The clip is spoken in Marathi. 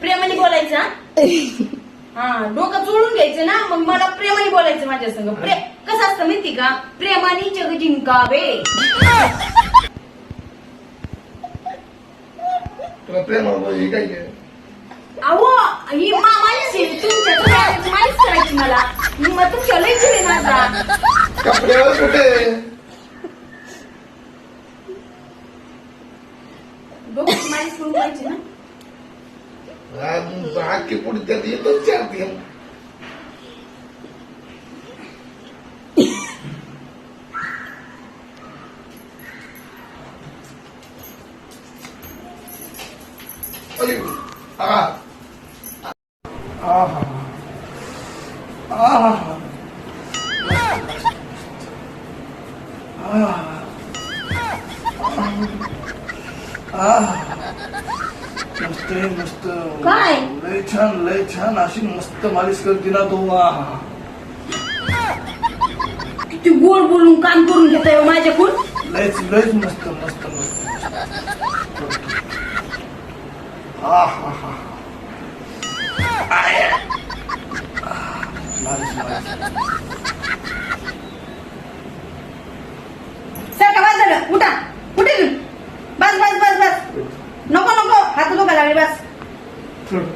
प्रेमाने बोलायचं हा? डोकं चोळून घ्यायचं ना मग मला प्रेमाने बोलायचं माझ्या संग प्रे कसं असतं माहिती का प्रेमाने जग जिंकावे तुला प्रेम काय आहे? अहो ही मामाची तुमच्या माहीत कपड्यावर कुठे डोक्याची माहीत करून पाहिजे ना बाकी पुढे त्यात येतोच चार ते अरे, आ. आहा. मस्त आहे, मस्त. काय? लय छान लय छान अशी मस्त मालिश करते ना तो. आहा. किती गोड बोलून काम करून घेताय हो माझ्याकडून. लयच लयच मस्त मस्त मस्त आहा हा आय. आह, मालिश मालिश. उठा. उठे बस बस बस बस. नको नको. हात नको लागले बस. थोडं.